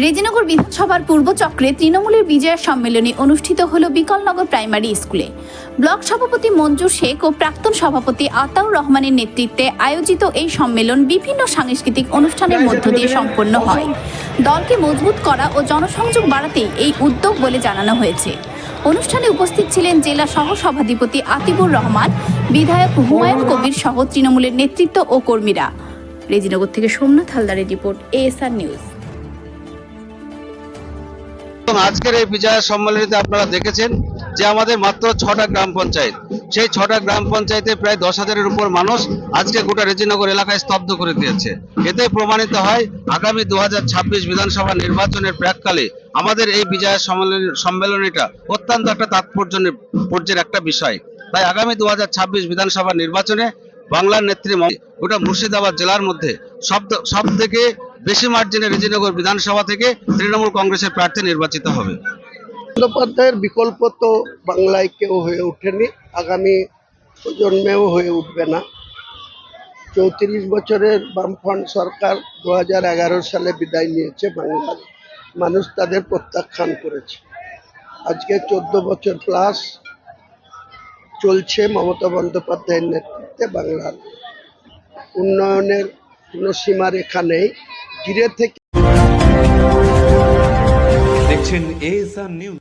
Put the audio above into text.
রেজিনগর বিধানসভার পূর্ব চক্রে তৃণমূলের বিজয়া সম্মেলনী অনুষ্ঠিত হল বিকলনগর প্রাইমারি স্কুলে। ব্লক সভাপতি মঞ্জু শেখ ও প্রাক্তন সভাপতি আতাউর রহমানের নেতৃত্বে আয়োজিত এই সম্মেলন বিভিন্ন সাংস্কৃতিক অনুষ্ঠানের মধ্য দিয়ে সম্পন্ন হয়। দলকে মজবুত করা ও জনসংযোগ বাড়াতেই এই উদ্যোগ বলে জানানো হয়েছে। অনুষ্ঠানে উপস্থিত ছিলেন জেলা সহ সভাধিপতি আতিবুর রহমান বিধায়ক হুমায়ুন কবির সহ তৃণমূলের নেতৃত্ব ও কর্মীরা। রেজিনগর থেকে সোমনাথ হালদারের রিপোর্ট এএসআর নিউজ। এবং আজকের এই বিজয় সম্মেলনীতে আপনারা দেখেছেন যে আমাদের মাত্র ছটা গ্রাম পঞ্চায়েত। সেই ছটা গ্রাম পঞ্চায়েতে প্রায় দশ হাজারের উপর মানুষ আজকে গোটা রেজিনগর এলাকায় স্তব্ধ করে দিয়েছে। এতে প্রমাণিত হয়, আগামী দু বিধানসভা নির্বাচনের প্রাককালে আমাদের এই বিজয় সম্মেলনী সম্মেলনীটা অত্যন্ত একটা তাৎপর্য পর্যের একটা বিষয়। তাই আগামী দু হাজার ছাব্বিশ বিধানসভা নির্বাচনে বাংলার নেত্রী গোটা মুর্শিদাবাদ জেলার মধ্যে সব সব থেকে বেশি মার্জিনে রেজিনগর বিধানসভা থেকে তৃণমূল কংগ্রেসের প্রার্থী নির্বাচিত হবে। বন্দ্যোপাধ্যায়ের বিকল্প তো বাংলায় কেউ হয়ে ওঠেনি, আগামী প্রজন্মেও হয়ে উঠবে না। চৌত্রিশ বছরের বামফ্রন্ট সরকার দু হাজার এগারো সালে বিদায় নিয়েছে বাংলার। মানুষ তাদের প্রত্যাখ্যান করেছে। আজকে চোদ্দ বছর প্লাস চলছে মমতা বন্দ্যোপাধ্যায়ের নেতৃত্বে বাংলার। উন্নয়নের কোনো এখানে জিরে থেকে দেখছেন এ নিউজ